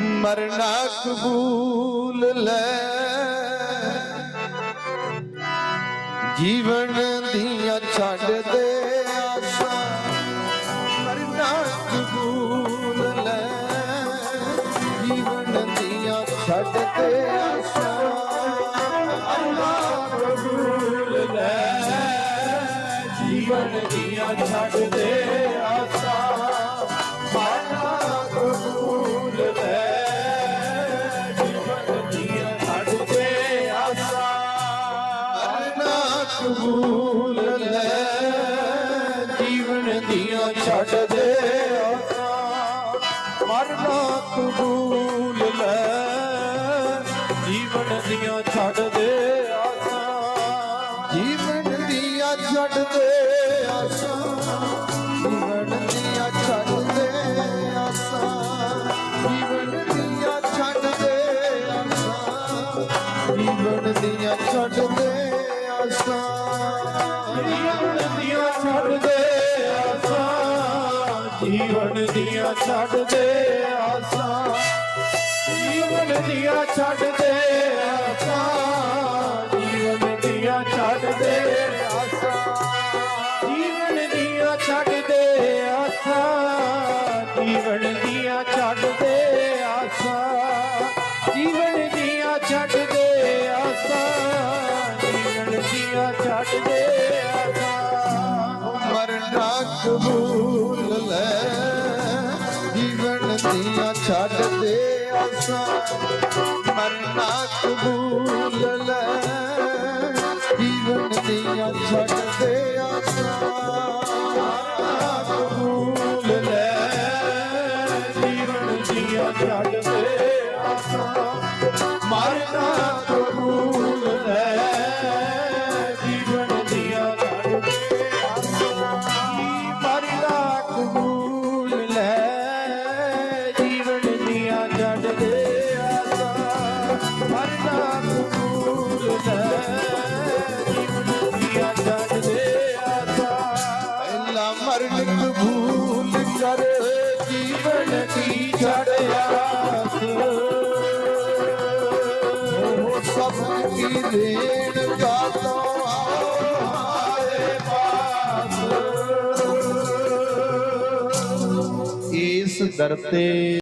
ਮਰਨਾ ਕਬੂਲ ਲੈ। ਜੀਵਨ ਦੀਆਂ ਛੱਡ ਦੇ ਆਸਾਂ, ਮਰਨਾ ਕਬੂਲ ਲੈ। ਜੀਵਨ ਦੀਆਂ ਛੱਡ ਦੇ ਆਸਾਂ ਅੱਲਾਹ ਕਬੂਲ ਲੈ। ਜੀਵਨ ਦੀਆਂ ਛੱਡ ਦੇ ਕਬੂਲ ਲੈ ਜੀਵਨ ਦੀਆਂ ਛੱਡ ਦੇ ਮਰਨਾ ਕਬੂਲ ਲੈ ਜੀਵਨ ਦੀਆਂ ਛੱਡ ਦੇ ਆਸਾਂ। ਜੀਵਨ ਦੀਆਂ ਛੱਡ ਦੇ ਆਸਾਂ। ਜੀਵਨ ਦੀਆਂ ਛੱਡ ਦੇ ਆਸਾਂ। ਜੀਵਨ ਦੀਆਂ ਛੱਡ ਦੇ ਆਸਾਂ। ਜੀਵਨ ਦੀਆਂ ਛੱਡ ਦੇ ਆਸਾਂ, ਜੀਵਨ ਦੀਆਂ ਛੱਡ ਦੇ ਆਸਾਂ, ਜੀਵਨ ਦੀਆਂ ਛੱਡ ਦੇ ਆਸਾਂ, ਜੀਵਨ ਦੀਆਂ ਛੱਡ ਦੇ ਆਸਾਂ ਜੀਵਨ ਦੀਆਂ ਛੱਡ ਦੇ ਆਸਾਂ ਜੀਵਨ ਦੀਆਂ ਛੱਡ ਦੇ ਆਸਾਂ, ਜੀਵਨ ਕਬੂਲ ਲੈ। ਜੀਵਨ ਦੀਆਂ ਛੱਡ ਦੇ ਆਸਾਂ ਮਰਨਾ ਕਬੂਲ ਲੈ। ਜੀਵਨ ਦੀਆਂ ਛੱਡ ਦੇ ਆਸਾਂ ਕਬੂਲ ਲੈ। ਜੀਵਨ ਦੀਆਂ ਛੱਡ ਦੇਣ ਗਾਤੋਂ ਆਏ ਪਾਸ ਇਸ ਦਰ ਤੇ